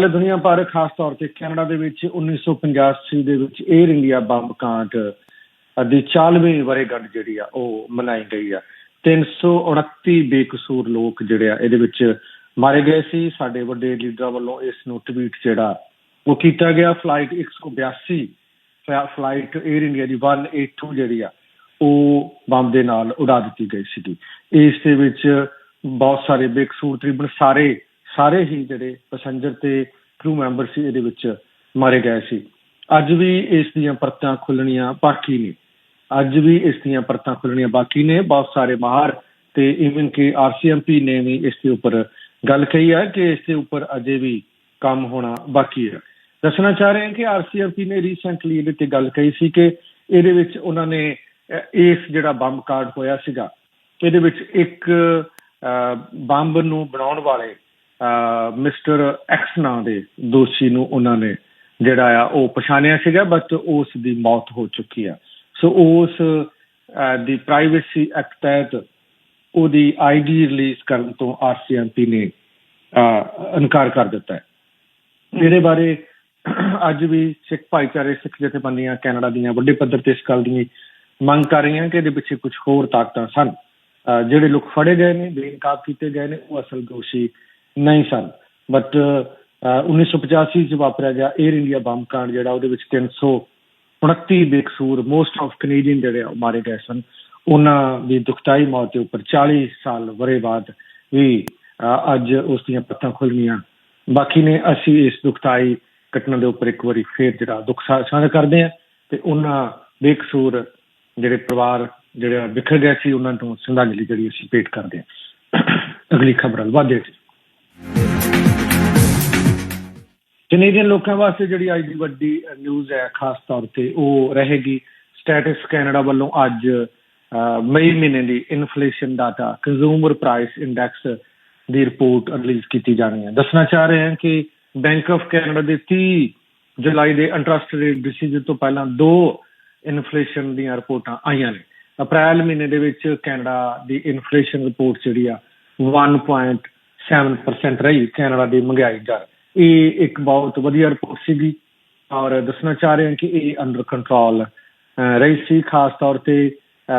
ਪੂਰੀ ਦੁਨੀਆ ਭਰ, ਖਾਸ ਤੌਰ ਤੇ ਕੈਨੇਡਾ ਦੇ ਵਿੱਚ 1985 ਦੇ ਵਿੱਚ 에ਅਰ ਇੰਡੀਆ ਬੰਬ ਕਾਂਡ ਦੀ 40ਵੀਂ ਵਰੇਗੰਢ ਜਿਹੜੀ ਆ, ਉਹ ਮਨਾਈ ਗਈ ਆ। 329 ਬੇਕਸੂਰ ਲੋਕ ਜਿਹੜੇ ਆ, ਇਹਦੇ ਵਿੱਚ ਮਾਰੇ ਗਏ ਸੀ। ਸਾਡੇ ਵੱਡੇ ਲੀਡਰਾਂ ਵੱਲੋਂ ਇਸ ਨੂੰ ਟਵੀਟ ਜਿਹੜਾ, ਉਹ ਕੀਤਾ ਗਿਆ। ਫਲਾਈਟ 182 ਫਲਾਈਟ 에ਅਰ ਇੰਡੀਆ ਦੀ 182 ਜਿਹੜੀ ਆ, ਉਹ ਬੰਬ ਦੇ ਨਾਲ ਉਡਾ ਦਿੱਤੀ ਗਈ ਸੀਗੀ। ਇਸ ਦੇ ਵਿੱਚ ਬਹੁਤ ਸਾਰੇ ਬੇਕਸੂਰ ਤਕਰੀਬਨ ਸਾਰੇ ਸਾਰੇ ਹੀ ਜਿਹੜੇ ਪੈਸੇਂਜਰ ਤੇ ਕਰੂ ਮੈਂਬਰ ਸੀ, ਇਹਦੇ ਵਿੱਚ ਮਾਰੇ ਗਏ ਸੀ। ਅੱਜ ਵੀ ਇਸ ਦੀਆਂ ਪਰਤਾਂ ਖੁੱਲਣੀਆਂ ਬਾਕੀ ਨੇ। ਅੱਜ ਵੀ ਇਸ ਦੀਆਂ ਪਰਤਾਂ ਖੁੱਲਣੀਆਂ ਬਾਕੀ ਨੇ। ਬਹੁਤ ਸਾਰੇ ਮਾਹਰ ਤੇ ਇਵਨ ਕਿ ਆਰਸੀਐਮਪੀ ਨੇ ਵੀ ਇਸ ਦੇ ਉੱਪਰ ਗੱਲ ਕਹੀ ਹੈ ਕਿ ਇਸ ਦੇ ਉੱਪਰ ਅਜੇ ਵੀ ਕੰਮ ਹੋਣਾ ਬਾਕੀ ਹੈ ਦੱਸਣਾ ਚਾਹ ਰਹੇ ਹਾਂ ਕਿ ਆਰਸੀਐਮਪੀ ਨੇ ਰੀਸੈਂਟਲੀ ਇਹਦੇ ਤੇ ਗੱਲ ਕਹੀ ਸੀ ਕਿ ਇਹਦੇ ਵਿੱਚ ਉਹਨਾਂ ਨੇ ਇਸ ਜਿਹੜਾ ਬੰਬ ਕਾਰਡ ਹੋਇਆ ਸੀਗਾ, ਇਹਦੇ ਵਿੱਚ ਇੱਕ ਬੰਬ ਨੂੰ ਬਣਾਉਣ ਵਾਲੇ ਮਿਸਟਰ ਐਕਸ ਨਾਂ ਦੇ ਦੋਸ਼ੀ ਨੂੰ ਉਹਨਾਂ ਨੇ ਜਿਹੜਾ ਆ ਉਹ ਪਛਾਣਿਆ ਸੀਗਾ ਬਟ ਉਸ ਦੀ ਮੌਤ ਹੋ ਚੁੱਕੀ ਆ। ਸੋ ਉਸ ਦੀ ਪ੍ਰਾਈਵੇਸੀ ਐਕਟ ਤਹਿਤ ਉਹਦੀ ਆਈਡੀ ਰਿਲੀਜ਼ ਕਰਨ ਤੋਂ ਆਰਸੀਐਮਪੀ ਨੇ ਇਨਕਾਰ ਕਰ ਦਿੱਤਾ ਹੈ। ਇਹਦੇ ਬਾਰੇ ਅੱਜ ਵੀ ਸਿੱਖ ਭਾਈਚਾਰੇ ਸਿੱਖ ਜਥੇਬੰਦੀਆਂ ਕੈਨੇਡਾ ਦੀਆਂ ਵੱਡੇ ਪੱਧਰ ਤੇ ਇਸ ਗੱਲ ਦੀ ਮੰਗ ਕਰ ਰਹੀਆਂ ਕਿ ਇਹਦੇ ਪਿੱਛੇ ਕੁਝ ਹੋਰ ਤਾਕਤਾਂ ਸਨ। ਜਿਹੜੇ ਲੋਕ ਫੜੇ ਗਏ ਨੇ ਬੇਨਕਾਬ ਕੀਤੇ ਗਏ ਨੇ ਉਹ ਅਸਲ ਦੋਸ਼ੀ ਨਹੀਂ ਸਨ। ਬਟ 1985 ਚ ਵਾਪਰਿਆ ਗਿਆ 에ਅਰ ਇੰਡੀਆ ਬੰਬ ਕਾਂਡ ਜਿਹੜਾ ਉਹਦੇ ਵਿੱਚ 329 ਬੇਕਸੂਰ ਮੋਸਟ ਆਫ ਕੈਨੇਡੀਅਨ ਜਿਹੜੇ ਮਾਰੇ ਗਏ ਸਨ। ਉਹਨਾਂ ਦੀ ਦੁਖਦਾਈ ਮੌਤ ਦੇ ਉੱਪਰ 40 ਸਾਲ ਵਰੇ ਬਾਅਦ ਵੀ ਅੱਜ ਉਸ ਦੀਆਂ ਪੱਤਾਂ ਖੁੱਲ ਗਈਆਂ। ਬਾਕੀ ਨੇ ਅਸੀਂ ਇਸ ਦੁਖਦਾਈ ਘਟਨਾ ਦੇ ਉੱਪਰ ਇੱਕ ਵਾਰੀ ਫੇਰ ਜਿਹੜਾ ਦੁੱਖ ਸਾਂਝਾ ਕਰਦੇ ਆ ਤੇ ਉਹਨਾਂ ਬੇਕਸੂਰ ਜਿਹੜੇ ਪਰਿਵਾਰ ਜਿਹੜੇ ਵਿਖਰ ਗਏ ਸੀ, ਉਹਨਾਂ ਤੋਂ ਸ਼ਰਧਾਂਜਲੀ ਜਿਹੜੀ ਅਸੀਂ ਭੇਟ ਕਰਦੇ ਆ ਅਗਲੀ ਖਬਰ ਵਾਦੇ ਕੈਨੇਡੀਅਨ ਲੋਕਾਂ ਵਾਸਤੇ ਜਿਹੜੀ ਅੱਜ ਦੀ ਵੱਡੀ ਨਿਊਜ਼ ਹੈ, ਖਾਸ ਤੌਰ ਤੇ ਉਹ ਰਹੇਗੀ ਸਟੇਟਸ ਕੈਨੇਡਾ ਵੱਲੋਂ ਅੱਜ ਮਈ ਮਹੀਨੇ ਦੀ inflation data consumer price index ਦੀ ਰਿਪੋਰਟ ਰਿਲੀਜ਼ ਕੀਤੀ ਜਾਣੀ ਹੈ। ਦੱਸਣਾ ਚਾਹ ਰਹੇ ਹਾਂ ਕਿ ਬੈਂਕ ਆਫ ਕੈਨੇਡਾ ਦੇ 30 ਜੁਲਾਈ ਦੇ ਇੰਟਰਸਟ ਰੇਟ ਡਿਸੀਜਨ ਤੋਂ ਪਹਿਲਾਂ ਦੋ ਇਨਫਲੇਸ਼ਨ ਦੀਆਂ ਰਿਪੋਰਟਾਂ ਆਈਆਂ ਨੇ। ਅਪ੍ਰੈਲ ਮਹੀਨੇ ਦੇ ਵਿੱਚ ਕੈਨੇਡਾ ਦੀ ਇਨਫਲੇਸ਼ਨ ਰਿਪੋਰਟ ਜਿਹੜੀ ਆ 1.7% ਰਹੀ ਕੈਨੇਡਾ ਦੀ ਮਹਿੰਗਾਈ ਦਰ। ਇਹ ਇੱਕ ਬਹੁਤ ਵਧੀਆ ਰਿਪੋਰਟ ਸੀਗੀ ਔਰ ਦੱਸਣਾ ਚਾਹ ਰਹੇ ਹਾਂ ਕਿ ਇਹ ਅੰਡਰ ਕੰਟਰੋਲ ਰਹੀ ਸੀ ਖਾਸ ਤੌਰ ਤੇ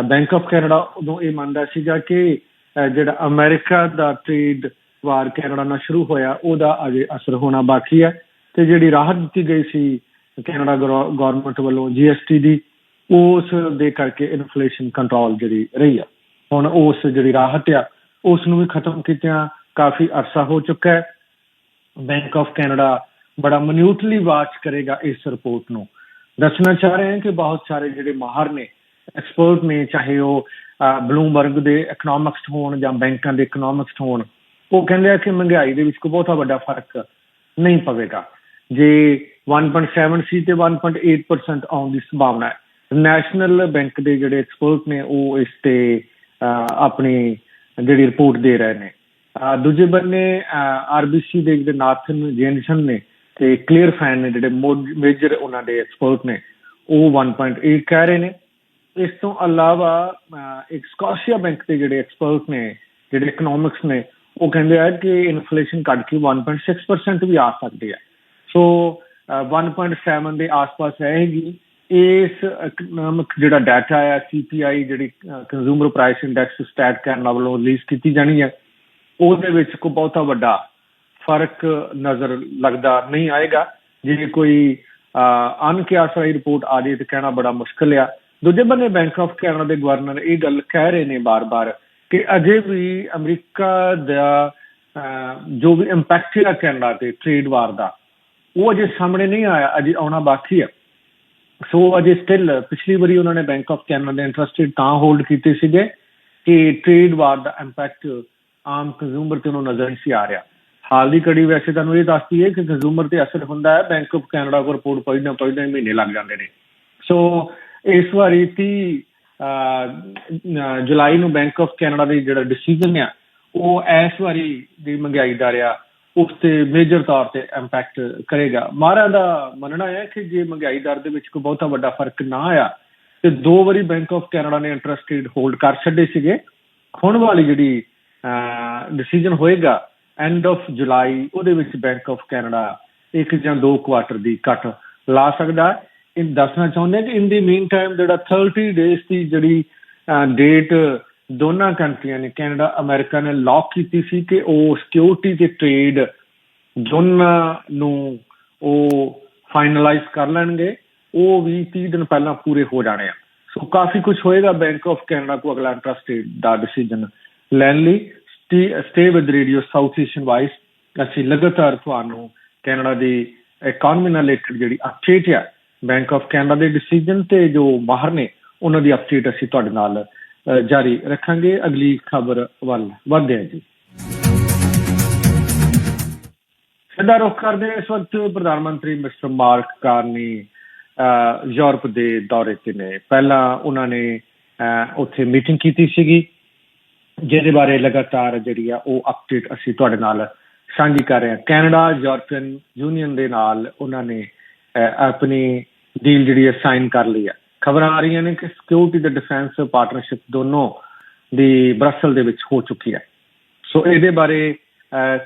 ਬੈਂਕ ਆਫ ਕੈਨੇਡਾ ਉਦੋਂ ਇਹ ਮੰਨਦਾ ਸੀਗਾ ਕਿ ਜਿਹੜਾ ਅਮਰੀਕਾ ਦਾ ਟ੍ਰੇਡ ਵਾਰ ਕੈਨੇਡਾ ਨਾਲ ਸ਼ੁਰੂ ਹੋਇਆ, ਉਹਦਾ ਅਜੇ ਅਸਰ ਹੋਣਾ ਬਾਕੀ ਹੈ। ਤੇ ਜਿਹੜੀ ਰਾਹਤ ਦਿੱਤੀ ਗਈ ਸੀ ਕੈਨੇਡਾ ਗਵਰਨਮੈਂਟ ਵੱਲੋਂ ਜੀਐਸਟੀ ਦੀ, ਉਸ ਦੇ ਕਰਕੇ ਇਨਫਲੇਸ਼ਨ ਕੰਟਰੋਲ ਜਿਹੜੀ ਰਹੀ ਆ। ਹੁਣ ਉਸ ਜਿਹੜੀ ਰਾਹਤ ਆ, ਉਸ ਨੂੰ ਵੀ ਖਤਮ ਕੀਤਿਆਂ ਕਾਫੀ ਅਰਸਾ ਹੋ ਚੁੱਕਾ ਹੈ। ਬੈਂਕ ਆਫ ਕੈਨੇਡਾ ਬੜਾ ਮਨਿਊਟਲੀ ਵਾਚ ਕਰੇਗਾ ਇਸ ਰਿਪੋਰਟ ਨੂੰ। ਦੱਸਣਾ ਚਾਹ ਰਹੇ ਹਾਂ ਕਿ ਬਹੁਤ ਸਾਰੇ ਜਿਹੜੇ ਮਾਹਰ ਨੇ ਐਕਸਪਰਟ ਨੇ, ਚਾਹੇ ਉਹ ਬਲੂਮਬਰਗ ਦੇ ਇਕਨੋਮਿਕਸ ਹੋਣ ਜਾਂ ਬੈਂਕਾਂ ਦੇ ਇਕਨੋਮਿਕਸ ਹੋਣ, ਉਹ ਕਹਿੰਦੇ ਆ ਕਿ ਮਹਿੰਗਾਈ ਦੇ ਵਿੱਚ ਕੋਈ ਬਹੁਤਾ ਵੱਡਾ ਫ਼ਰਕ ਨਹੀਂ ਪਵੇਗਾ। ਜੇ 1.7 ਸੀ ਤੇ 1.8% ਆਉਣ ਦੀ ਸੰਭਾਵਨਾ ਹੈ। ਨੈਸ਼ਨਲ ਬੈਂਕ ਦੇ ਜਿਹੜੇ ਐਕਸਪਰਟ ਨੇ, ਉਹ ਇਸ ਤੇ ਆਪਣੀ ਜਿਹੜੀ ਰਿਪੋਰਟ ਦੇ ਰਹੇ ਨੇ। ਦੂਜੇ ਬੰਨੇ ਆਰਬੀਸੀ ਦੇ ਜਿਹੜੇ ਨਾਥਨ ਜੈਨਸਨ ਨੇ ਤੇ ਕਲੀਅਰ ਫੈਨ ਨੇ ਜਿਹੜੇ ਮੇਜਰ ਉਹਨਾਂ ਦੇ ਐਕਸਪਰਟ ਨੇ, ਉਹ 1.8 ਕਹਿ ਰਹੇ ਨੇ। ਇਸ ਤੋਂ ਇਲਾਵਾ ਇੱਕ ਸਕਾਸ਼ੀਆ ਬੈਂਕ ਦੇ ਜਿਹੜੇ ਐਕਸਪਰਟ ਨੇ, ਜਿਹੜੇ ਇਕਨੋਮਿਕਸ ਨੇ, ਉਹ ਕਹਿੰਦੇ ਆ ਕਿ ਇਨਫਲੇਸ਼ਨ ਕੱਢ ਕੇ 1.6% ਵੀ ਆ ਸਕਦੀ ਹੈ। ਸੋ 1.7 ਦੇ ਆਸ-ਪਾਸ ਰਹੇਗੀ। ਇਸ ਇਕਨੋਮਿਕ ਜਿਹੜਾ ਡਾਟਾ ਆ ਸੀਪੀਆਈ ਜਿਹੜੀ ਕੰਜ਼ਿਊਮਰ ਪ੍ਰਾਈਸ ਇੰਡੈਕਸ ਸਟੈਟ ਕਰਨ ਵੱਲੋਂ ਰਿਲੀਜ਼ ਕੀਤੀ ਜਾਣੀ ਹੈ। ਉਹਦੇ ਵਿੱਚ ਕੋਈ ਬਹੁਤਾ ਵੱਡਾ ਫ਼ਰਕ ਨਜ਼ਰ ਲੱਗਦਾ ਨਹੀਂ ਆਏਗਾ। ਜੇ ਕੋਈ ਅਨਕਿਆਸੀ ਰਿਪੋਰਟ ਆ ਜੇ ਤੇ ਕਹਿਣਾ ਬੜਾ ਮੁਸ਼ਕਲ ਆ। ਦੂਜੇ ਬੰਨੇ ਬੈਂਕ ਆਫ ਕੈਨੇਡਾ ਦੇ ਗਵਰਨਰ ਇਹ ਗੱਲ ਕਹਿ ਰਹੇ ਨੇ ਬਾਰ-ਬਾਰ ਕਿ ਅਜੇ ਵੀ ਅਮਰੀਕਾ ਦਾ ਜੋ ਵੀ ਇੰਪੈਕਟ ਹੈ ਕੈਨੇਡਾ ਤੇ ਟ੍ਰੇਡ ਵਾਰ ਦਾ, ਉਹ ਅਜੇ ਸਾਹਮਣੇ ਨਹੀਂ ਆਇਆ, ਅਜੇ ਆਉਣਾ ਬਾਕੀ ਹੈ ਸੋ ਅਜੇ ਸਟਿਲ ਪਿਛਲੀ ਵਾਰੀ ਉਹਨਾਂ ਨੇ ਬੈਂਕ ਆਫ ਕੈਨੇਡਾ ਦੇ ਇੰਟਰਸਟ ਰੇਟ ਤਾਂ ਹੋਲਡ ਕੀਤੇ ਸੀਗੇ ਕਿ ਟ੍ਰੇਡ ਵਾਰ ਦਾ ਇੰਪੈਕਟ ਆਮ ਕੰਜ਼ਿਊਮਰ ਤੇ ਉਹਨੂੰ ਨਜ਼ਰ ਨਹੀਂ ਆ ਰਿਹਾ। ਹਾਲ ਦੀ ਕੜੀ ਵੈਸੇ ਤੁਹਾਨੂੰ ਇਹ ਦੱਸਦੀ ਹੈ ਕਿ ਕੰਜ਼ਿਊਮਰ ਤੇ ਅਸਰ ਹੁੰਦਾ ਹੈ। ਬੈਂਕ ਆਫ ਕੈਨੇਡਾ ਕੋਲ ਰਿਪੋਰਟ ਪਈ ਨਾ ਪਈ ਮਹੀਨੇ ਲੱਗ ਜਾਂਦੇ ਨੇ। ਸੋ ਇਸ ਵਾਰੀ 30 ਜੁਲਾਈ ਨੂੰ ਬੈਂਕ ਆਫ ਕੈਨੇਡਾ ਦੀ ਜਿਹੜਾ ਡਿਸੀਜਨ ਆ, ਉਹ ਇਸ ਵਾਰੀ ਦੀ ਮਹਿੰਗਾਈ ਦਰ ਆ ਉਸ ਤੇ ਮੇਜਰ ਤੌਰ ਤੇ ਇੰਪੈਕਟ ਕਰੇਗਾ। ਮਾਰਾ ਦਾ ਮੰਨਣਾ ਹੈ ਕਿ ਜੇ ਮਹਿੰਗਾਈ ਦਰ ਦੇ ਵਿੱਚ ਕੋਈ ਬਹੁਤਾ ਵੱਡਾ ਫ਼ਰਕ ਨਾ ਆਇਆ, ਤੇ ਦੋ ਵਾਰੀ ਬੈਂਕ ਆਫ ਕੈਨੇਡਾ ਨੇ ਇੰਟਰਸਟ ਰੇਟ ਹੋਲਡ ਕਰ ਛੱਡੇ ਸੀਗੇ। ਹੁਣ ਵਾਲੀ ਜਿਹੜੀ ਡਿਸੀਜਨ ਹੋਏਗਾ ਐਂਡ ਆਫ ਜੁਲਾਈ ਉਹਦੇ ਵਿੱਚ ਬੈਂਕ ਆਫ ਕੈਨੇਡਾ ਇੱਕ ਜਾਂ ਦੋ ਕੁਆਟਰ ਦੀ ਕੱਟ ਲਾ ਸਕਦਾ ਇਹ ਦੱਸਣਾ ਚਾਹੁੰਦੇ ਕਿ ਇਨ ਦੀ ਮੀਨ ਟਾਈਮ ਜਿਹੜਾ 30 ਡੇਜ਼ ਦੀ ਜਿਹੜੀ ਡੇਟ ਦੋਨਾਂ ਕੰਟਰੀਆਂ ਨੇ ਕੈਨੇਡਾ ਅਮਰੀਕਾ ਨੇ ਲੌਕ ਕੀਤੀ ਸੀ ਕਿ ਉਹ ਸਿਕਿਉਰਿਟੀ ਤੇ ਟ੍ਰੇਡ ਦੋਨਾਂ ਨੂੰ ਉਹ ਫਾਈਨਲਾਈਜ਼ ਕਰ ਲੈਣਗੇ। ਉਹ ਵੀ 30 ਦਿਨ ਪਹਿਲਾਂ ਪੂਰੇ ਹੋ ਜਾਣੇ ਆ। ਸੋ ਕਾਫੀ ਕੁਝ ਹੋਏਗਾ ਬੈਂਕ ਆਫ ਕੈਨੇਡਾ ਕੋ ਅਗਲਾ ਇੰਟਰਸਟੇਟ ਦਾ ਡਿਸੀਜਨ ਲੈਣ ਲਈ stay with radio South Asian voice ਅਸੀਂ ਲਗਾਤਾਰ ਤੁਹਾਨੂੰ ਕੈਨੇਡਾ ਦੀ ਇਕਨੋਮੀ ਨਾਲ ਰਿਲੇਟਡ ਜਿਹੜੀ ਅਪਡੇਟ ਹੈ ਬੈਂਕ ਆਫ ਕੈਨੇਡਾ ਦੇ ਡਿਸੀਜਨ ਤੇ ਜੋ ਮਾਹਰ ਨੇ, ਉਹਨਾਂ ਦੀ ਅਪਡੇਟ ਅਸੀਂ ਤੁਹਾਡੇ ਨਾਲ ਜਾਰੀ ਰੱਖਾਂਗੇ। ਅਗਲੀ ਖਬਰ ਵੱਲ ਵਧਦੇ ਹਾਂ ਜੀ। ਸਿੱਧਾ ਰੁਖ ਕਰਦੇ ਇਸ ਵਕਤ ਪ੍ਰਧਾਨ ਮੰਤਰੀ ਮਿਸਟਰ ਮਾਰਕ ਕਾਰਨੀ ਯੂਰਪ ਦੇ ਦੌਰੇ ਤੇ ਨੇ। ਪਹਿਲਾਂ ਉਹਨਾਂ ਨੇ ਉੱਥੇ ਮੀਟਿੰਗ ਕੀਤੀ ਸੀਗੀ। ਜਿਹਦੇ ਬਾਰੇ ਲਗਾਤਾਰ ਜਿਹੜੀ ਆ ਉਹ ਅਪਡੇਟ ਅਸੀਂ ਤੁਹਾਡੇ ਨਾਲ ਸਾਂਝੀ ਕਰ ਰਹੇ ਹਾਂ। ਕੈਨੇਡਾ, ਯੂਰਪੀਅਨ ਯੂਨੀਅਨ ਦੇ ਨਾਲ ਉਹਨਾਂ ਨੇ ਆਪਣੀ ਡੀਲ ਜਿਹੜੀ ਹੈ ਸਾਈਨ ਕਰ ਲਈ ਹੈ ਖਬਰਾਂ ਆ ਰਹੀਆਂ ਨੇ ਕਿ ਸਿਕਿਉਰਿਟੀ ਤੇ ਡਿਫੈਂਸ ਪਾਰਟਨਰਸ਼ਿਪ ਦੋਨੋਂ ਦੀ ਬ੍ਰਸਲ ਦੇ ਵਿੱਚ ਹੋ ਚੁੱਕੀ ਹੈ। ਸੋ ਇਹਦੇ ਬਾਰੇ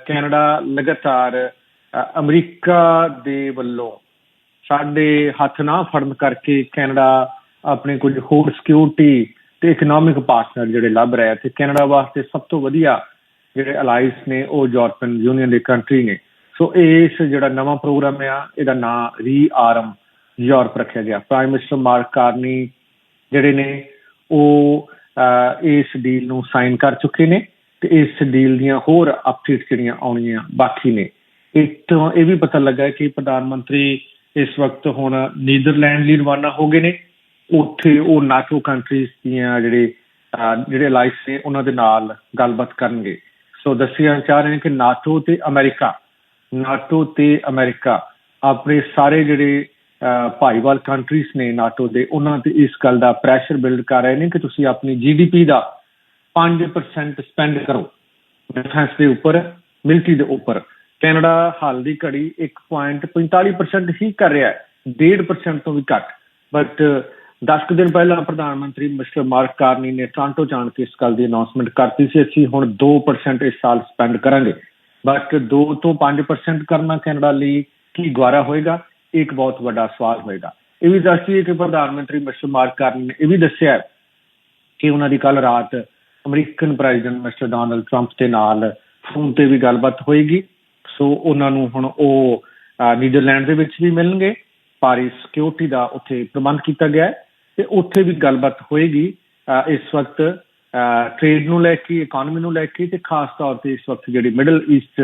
ਕੈਨੇਡਾ ਲਗਾਤਾਰ ਅਮਰੀਕਾ ਦੇ ਵੱਲੋਂ ਸਾਡੇ ਹੱਥ ਨਾ ਫੜਨ ਕਰਕੇ ਕੈਨੇਡਾ ਆਪਣੇ ਕੁਝ ਹੋਰ ਸਿਕਿਉਰਿਟੀ ਤੇ ਇਕਨੋਮਿਕ ਪਾਰਟਨਰ ਜਿਹੜੇ ਲੱਭ ਰਹੇ ਤੇ ਕੈਨੇਡਾ ਵਾਸਤੇ ਸਭ ਤੋਂ ਵਧੀਆ ਜਿਹੜੇ ਅਲਾਈਸ ਨੇ ਉਹ ਯੂਰਪੀਅਨ ਯੂਨੀਅਨ ਦੇ ਕੰਟਰੀ ਨੇ। ਸੋ ਇਸ ਜਿਹੜਾ ਨਵਾਂ ਪ੍ਰੋਗਰਾਮ ਆ, ਇਹਦਾ ਨਾਮ ਰੀਆਰਮ ਯੂਰਪ ਰੱਖਿਆ ਗਿਆ। ਪ੍ਰਾਈਮ ਮਿਨਿਸਟਰ ਮਾਰਕ ਕਾਰਨੀ ਜਿਹੜੇ ਨੇ, ਉਹ ਇਸ ਡੀਲ ਨੂੰ ਸਾਈਨ ਕਰ ਚੁੱਕੇ ਨੇ ਤੇ ਇਸ ਡੀਲ ਦੀਆਂ ਹੋਰ ਅਪਡੇਟ ਜਿਹੜੀਆਂ ਆਉਣੀਆਂ ਬਾਕੀ ਨੇ। ਇੱਕ ਤੋਂ ਇਹ ਵੀ ਪਤਾ ਲੱਗਾ ਕਿ ਪ੍ਰਧਾਨ ਮੰਤਰੀ ਇਸ ਵਕਤ ਹੁਣ ਨੀਦਰਲੈਂਡ ਲਈ ਰਵਾਨਾ ਹੋ ਗਏ ਨੇ। ਉੱਥੇ ਉਹ ਨਾਟੋ ਕੰਟਰੀਜ਼ ਦੀਆਂ ਜਿਹੜੇ ਜਿਹੜੇ ਅਲਾਈਸ ਨੇ, ਉਹਨਾਂ ਦੇ ਨਾਲ ਗੱਲਬਾਤ ਕਰਨਗੇ। ਸੋ ਦੱਸਿਆ ਜਾ ਰਿਹਾ ਹੈ ਕਿ ਨਾਟੋ ਤੇ ਅਮਰੀਕਾ ਨਾਟੋ ਤੇ ਅਮਰੀਕਾ ਆਪਣੇ ਸਾਰੇ ਜਿਹੜੇ ਭਾਈਵਾਲ ਕੰਟਰੀਜ਼ ਨੇ ਨਾਟੋ ਦੇ, ਉਹਨਾਂ ਤੇ ਇਸ ਗੱਲ ਦਾ ਪ੍ਰੈਸ਼ਰ ਬਿਲਡ ਕਰ ਰਹੇ ਨੇ ਕਿ ਤੁਸੀਂ ਆਪਣੀ ਜੀਡੀਪੀ ਦਾ 5% ਸਪੈਂਡ ਕਰੋ। ਡਿਫੈਂਸ ਦੇ ਉੱਪਰ ਮਿਲਟਰੀ ਦੇ ਉੱਪਰ। ਕੈਨੇਡਾ ਹਾਲ ਦੀ ਘੜੀ 1.45% ਹੀ ਕਰ ਰਿਹਾ ਹੈ। 1.5% ਤੋਂ ਵੀ ਘੱਟ। ਬਟ 10 ਦਿਨ ਪਹਿਲਾਂ ਪ੍ਰਧਾਨ ਮੰਤਰੀ ਮਿਸਟਰ ਮਾਰਕ ਕਾਰਨੀ ਨੇ ਟ੍ਰਾਂਟੋ ਜਾਣ ਕੇ ਇਸ ਗੱਲ ਦੀ ਅਨਾਉਂਸਮੈਂਟ ਕਰਤੀ ਸੀ। ਅਸੀਂ ਹੁਣ 2% ਇਸ ਸਾਲ ਸਪੈਂਡ ਕਰਾਂਗੇ। ਬਟ 2 ਤੋਂ 5% ਕਰਨਾ ਕੈਨੇਡਾ ਲਈ ਕੀ ਗਵਾਰਾ ਹੋਏਗਾ? ਇੱਕ ਬਹੁਤ ਵੱਡਾ ਸਵਾਲ ਹੋਏਗਾ। ਇਹ ਵੀ ਦੱਸਦੀ ਹੈ ਕਿ ਪ੍ਰਧਾਨ ਮੰਤਰੀ ਮਿਸਟਰ ਮਾਰਕ ਕਾਰਨੀ ਨੇ ਇਹ ਵੀ ਦੱਸਿਆ ਕਿ ਉਹਨਾਂ ਦੀ ਕੱਲ ਰਾਤ American president mister Donald Trump ਦੇ ਨਾਲ ਫੋਨ ਤੇ ਵੀ ਗੱਲਬਾਤ ਹੋਏਗੀ। ਸੋ ਉਹਨਾਂ ਨੂੰ ਹੁਣ ਉਹ ਨੀਦਰਲੈਂਡ ਦੇ ਵਿੱਚ ਵੀ ਮਿਲਣਗੇ। ਪਾਰੀ ਸਿਕਿਉਰਿਟੀ ਦਾ ਉੱਥੇ ਪ੍ਰਬੰਧ ਕੀਤਾ ਗਿਆ ਹੈ। ਤੇ ਉੱਥੇ ਵੀ ਗੱਲਬਾਤ ਹੋਏਗੀ ਇਸ ਵਕਤ ਟ੍ਰੇਡ ਨੂੰ ਲੈ ਕੇ ਇਕਨੋਮੀ ਨੂੰ ਲੈ ਕੇ ਤੇ ਖਾਸ ਤੌਰ ਤੇ ਇਸ ਵਕਤ ਜਿਹੜੀ ਮਿਡਲ ਈਸਟ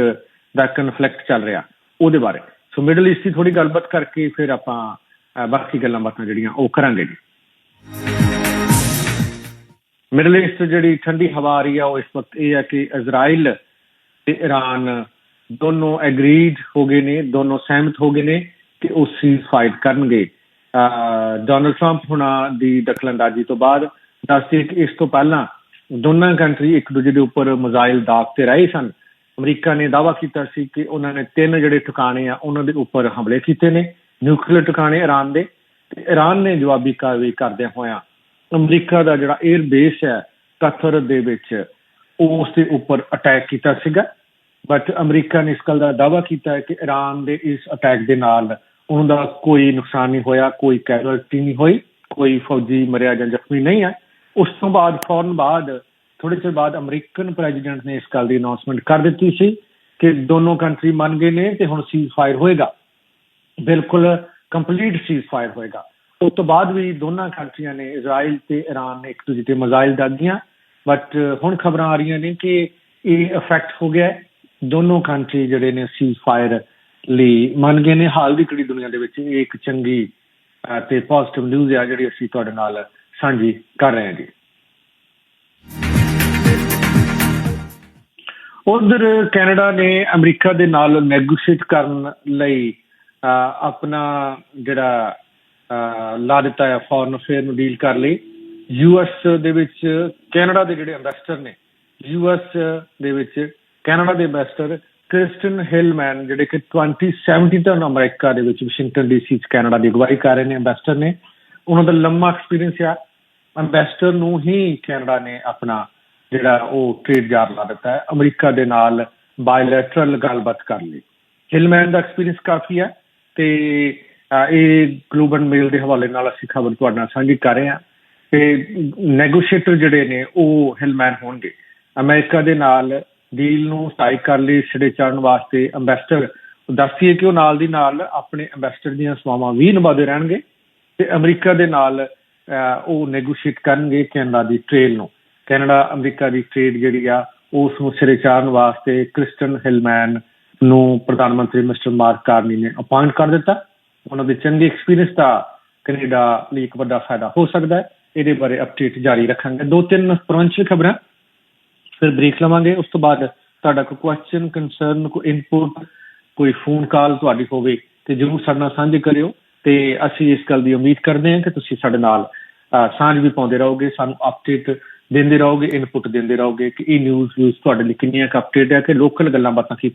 ਦਾ ਕਨਫਲਿਕਟ ਚੱਲ ਰਿਹਾ, ਉਹਦੇ ਬਾਰੇ। ਸੋ ਮਿਡਲ ਈਸਟ ਦੀ ਥੋੜੀ ਗੱਲਬਾਤ ਕਰਕੇ ਫਿਰ ਆਪਾਂ ਬਾਕੀ ਗੱਲਾਂ ਬਾਤਾਂ ਜਿਹੜੀਆਂ ਉਹ ਕਰਾਂਗੇ ਜੀ। ਮਿਡਲ ਈਸਟ ਜਿਹੜੀ ਠੰਡੀ ਹਵਾ ਆ ਰਹੀ ਆ, ਉਹ ਇਸ ਵਕਤ ਇਹ ਹੈ ਕਿ ਇਜ਼ਰਾਈਲ ਤੇ ਈਰਾਨ ਦੋਨੋਂ ਐਗਰੀਡ ਹੋ ਗਏ ਨੇ, ਦੋਨੋਂ ਸਹਿਮਤ ਹੋ ਗਏ ਨੇ ਕਿ ਉਹ ਸੀਜ਼ ਫਾਈਟ ਕਰਨਗੇ। ਡੋਨਲਡ ਟਰੰਪ ਹੁਣਾ ਦੀ ਦਖਲਅੰਦਾਜ਼ੀ ਤੋਂ ਬਾਅਦ ਦੱਸਦੇ ਕਿ ਇਸ ਤੋਂ ਪਹਿਲਾਂ ਦੋਨਾਂ ਕੰਟਰੀ ਇੱਕ ਦੂਜੇ ਦੇ ਉੱਪਰ ਮਜ਼ਾਈਲ ਦਾਗ ਰਹੇ ਸਨ। ਅਮਰੀਕਾ ਨੇ ਦਾਅਵਾ ਕੀਤਾ ਸੀ ਕਿ ਉਹਨਾਂ ਨੇ ਤਿੰਨ ਜਿਹੜੇ ਟਿਕਾਣੇ ਆ, ਉਹਨਾਂ ਦੇ ਉੱਪਰ ਹਮਲੇ ਕੀਤੇ ਨੇ ਨਿਊਕਲੀਅਰ ਟਿਕਾਣੇ ਇਰਾਨ ਦੇ, ਤੇ ਈਰਾਨ ਨੇ ਜਵਾਬੀ ਕਾਰਵਾਈ ਕਰਦਿਆਂ ਹੋਇਆ ਅਮਰੀਕਾ ਦਾ ਜਿਹੜਾ 에ਅਰ ਬੇਸ ਹੈ, ਕਤਰ ਦੇ ਵਿੱਚ ਉਸ ਦੇ ਉੱਪਰ ਅਟੈਕ ਕੀਤਾ ਸੀਗਾ। ਬਟ ਅਮਰੀਕਾ ਨੇ ਇਸ ਗੱਲ ਦਾ ਦਾਅਵਾ ਕੀਤਾ ਹੈ ਕਿ ਈਰਾਨ ਦੇ ਇਸ ਅਟੈਕ ਦੇ ਨਾਲ ਉਹਨਾਂ ਦਾ ਕੋਈ ਨੁਕਸਾਨ ਨਹੀਂ ਹੋਇਆ, ਕੋਈ ਕੈਜੁਅਲਟੀ ਨਹੀਂ ਹੋਈ, ਕੋਈ ਫੌਜੀ ਮਰਿਆ ਜਾਂ ਜ਼ਖਮੀ ਨਹੀਂ ਹੈ। ਉਸ ਤੋਂ ਬਾਅਦ, ਫੌਰਨ ਬਾਅਦ ਥੋੜੇ ਚਿਰ ਬਾਅਦ ਅਮਰੀਕਨ ਪ੍ਰੈਜ਼ੀਡੈਂਟ ਨੇ ਇਸ ਗੱਲ ਦੀ ਅਨਾਉਂਸਮੈਂਟ ਕਰ ਦਿੱਤੀ ਸੀ ਕਿ ਦੋਨੋਂ ਕੰਟਰੀ ਮੰਨ ਗਏ ਨੇ ਤੇ ਹੁਣ ਸੀਜ਼ ਫਾਇਰ ਹੋਏਗਾ। ਬਿਲਕੁਲ ਕੰਪਲੀਟ ਸੀਜ਼ ਫਾਇਰ ਹੋਏਗਾ। ਉਸ ਤੋਂ ਬਾਅਦ ਵੀ ਦੋਨਾਂ ਕੰਟਰੀਆਂ ਨੇ ਇਜ਼ਰਾਈਲ ਤੇ ਈਰਾਨ ਨੇ ਇੱਕ ਦੂਜੇ ਤੇ ਮਜ਼ਾਈਲ ਦਾਗੀਆਂ। ਬਟ ਹੁਣ ਖਬਰਾਂ ਆ ਰਹੀਆਂ ਨੇ ਕਿ ਇਹ ਇਫੈਕਟ ਹੋ ਗਿਆ ਦੋਨੋਂ ਕੰਟਰੀ ਜਿਹੜੇ ਨੇ ਸੀਜ਼ ਫਾਇਰ ਲਈ ਮੰਨ ਗਏ ਨੇ ਹਾਲ ਦੀ ਘੜੀ ਦੁਨੀਆ ਦੇ ਵਿੱਚ ਇਹ ਇੱਕ ਚੰਗੀ ਤੇ ਪੋਜ਼ਿਟਿਵ ਨਿਊਜ਼ ਆ ਜਿਹੜੀ ਅਸੀਂ ਤੁਹਾਡੇ ਨਾਲ ਸਾਂਝੀ ਕਰ ਰਹੇ ਹਾਂ ਜੀ ਉਧਰ ਕੈਨੇਡਾ ਨੇ ਅਮਰੀਕਾ ਦੇ ਨਾਲ ਨੈਗੋਸ਼ੀਏਟ ਕਰਨ ਲਈ ਆਪਣਾ ਜਿਹੜਾ ਲਾ ਦਿੱਤਾ ਹੈ ਫੋਰਨ ਅਫੇਅਰ ਨੂੰ ਡੀਲ ਕਰ ਲਈ। ਯੂਐਸ ਦੇ ਵਿੱਚ ਕੈਨੇਡਾ ਦੇ ਜਿਹੜੇ ਇਨਵੈਸਟਰ ਨੇ ਯੂਐਸ ਦੇ ਵਿੱਚ ਕੈਨੇਡਾ ਦੇ ਇਨਵੈਸਟਰ ਕ੍ਰਿਸਟਨ ਹਿਲਮੈਨ ਜਿਹੜੇ ਕਿ 2070 ਤੋਂ ਅਮਰੀਕਾ ਦੇ ਵਿੱਚ ਵਾਸ਼ਿੰਗਟਨ ਡੀਸੀ ਚ ਕੈਨੇਡਾ ਦੀ ਅਗਵਾਈ ਕਰ ਰਹੇ ਨੇ ਇਨਵੈਸਟਰ ਨੇ। ਉਹਨਾਂ ਦਾ ਲੰਮਾ ਐਕਸਪੀਰੀਅੰਸ ਆ। ਇਨਵੈਸਟਰ ਨੂੰ ਹੀ ਕੈਨੇਡਾ ਨੇ ਆਪਣਾ ਜਿਹੜਾ ਉਹ ਟ੍ਰੇਡ ਜਾਰ ਲਾ ਦਿੱਤਾ ਹੈ। ਅਮਰੀਕਾ ਦੇ ਨਾਲ ਬਾਇਲੈਟਰਲ ਗੱਲਬਾਤ ਕਰ ਲਈ। ਹਿਲਮੈਨ ਦਾ ਐਕਸਪੀਰੀਅੰਸ ਕਾਫੀ ਹੈ ਤੇ ਇਹ ਗਲੋਬਲ ਮੇਲ ਦੇ ਹਵਾਲੇ ਨਾਲ ਅਸੀਂ ਖਬਰ ਤੁਹਾਡੇ ਨਾਲ ਸਾਂਝੀ ਕਰ ਰਹੇ ਹਾਂ। ਤੇ ਨੈਗੋਸ਼ੀਏਟਰ ਜਿਹੜੇ ਨੇ ਉਹ ਹਿਲਮੈਨ ਹੋਣਗੇ। ਅਮਰੀਕਾ ਦੇ ਨਾਲ ਡੀਲ ਨੂੰ ਸਟ੍ਰਾਈਕ ਕਰ ਲਈ, ਸਿਰੇ ਚੜਨ ਵਾਸਤੇ ਅੰਬੈਸਡਰ ਦੱਸੀਏ ਕਿ ਉਹ ਨਾਲ ਦੀ ਨਾਲ ਆਪਣੇ ਅੰਬੈਸਡਰ ਦੀਆਂ ਸੇਵਾਵਾਂ ਵੀ ਨਿਭਾਉਂਦੇ ਰਹਿਣਗੇ ਤੇ ਅਮਰੀਕਾ ਦੇ ਨਾਲ ਉਹ ਨੈਗੋਸ਼ੀਏਟ ਕਰਨਗੇ ਕੈਨੇਡਾ ਦੀ ਟ੍ਰੇਡ ਨੂੰ। ਕੈਨੇਡਾ, ਅਮਰੀਕਾ ਦੀ ਟ੍ਰੇਡ ਜਿਹੜੀ ਆ, ਉਸ ਨੂੰ ਸਿਰੇ ਚਾੜਨ ਵਾਸਤੇ ਕ੍ਰਿਸਟਨ ਹਿਲਮੈਨ ਨੂੰ ਪ੍ਰਧਾਨ ਮੰਤਰੀ ਮਿਸਟਰ ਮਾਰਕ ਕਾਰਨੀ ਨੇ ਅਪਾਇੰਟ ਕਰ ਦਿੱਤਾ। ਉਹਨਾਂ ਦੇ ਚੰਗੇ ਐਕਸਪੀਰੀਅੰਸ ਦਾ ਕੈਨੇਡਾ ਲਈ ਇੱਕ ਵੱਡਾ ਫਾਇਦਾ ਹੋ ਸਕਦਾ ਹੈ। ਇਹਦੇ ਬਾਰੇ ਅਪਡੇਟ ਜਾਰੀ ਰੱਖਾਂਗੇ। ਦੋ ਤਿੰਨ ਪ੍ਰੋਵਿੰਸ਼ੀਅਲ ਖਬਰਾਂ ਫਿਰ ਬ੍ਰੇਕ ਲਵਾਂਗੇ, ਉਸ ਤੋਂ ਬਾਅਦ ਤੁਹਾਡਾ ਕੋਈ ਕੁਐਸਚਨ ਕੰਸਰਨ ਕੋਈ ਇਨਪੁਟ ਕੋਈ ਫੋਨ ਕਾਲ ਤੁਹਾਡੀ ਹੋਵੇ ਤੇ ਜਰੂਰ ਸਾਡੇ ਨਾਲ ਸਾਂਝੇ ਕਰਿਓ ਤੇ ਅਸੀਂ ਇਸ ਗੱਲ ਦੀ ਉਮੀਦ ਕਰਦੇ ਹਾਂ ਕਿ ਤੁਸੀਂ ਸਾਡੇ ਨਾਲ ਸਾਂਝ ਵੀ ਪਾਉਂਦੇ ਰਹੋਗੇ, ਸਾਨੂੰ ਅਪਡੇਟ ਦਿੰਦੇ ਰਹੋਗੇ ਇਨਪੁਟ ਦਿੰਦੇ ਰਹੋਗੇ ਕਿ ਇਹ ਨਿਊਜ਼ ਵਿਊਜ਼ ਤੁਹਾਡੇ ਲਈ ਕਿੰਨੀਆਂ ਅਪਡੇਟ ਹੈ ਕਿ ਲੋਕਲ ਗੱਲਾਂ ਬਾਤਾਂ ਕੀ